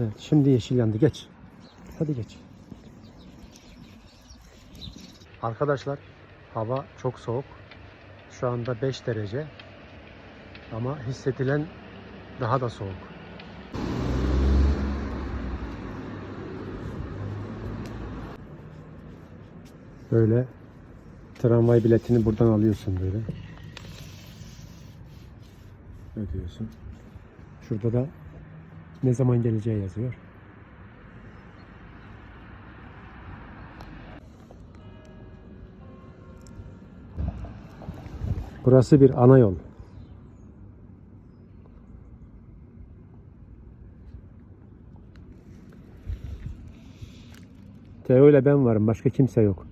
Evet şimdi yeşil yandı geç. Hadi geç. Arkadaşlar hava çok soğuk. Şu anda 5 derece. Ama hissedilen daha da soğuk. Böyle tramvay biletini buradan alıyorsun böyle. Ödüyorsun. Şurada da ne zaman geleceği yazıyor. Burası bir ana yol. Teo ile ben varım. Başka kimse yok.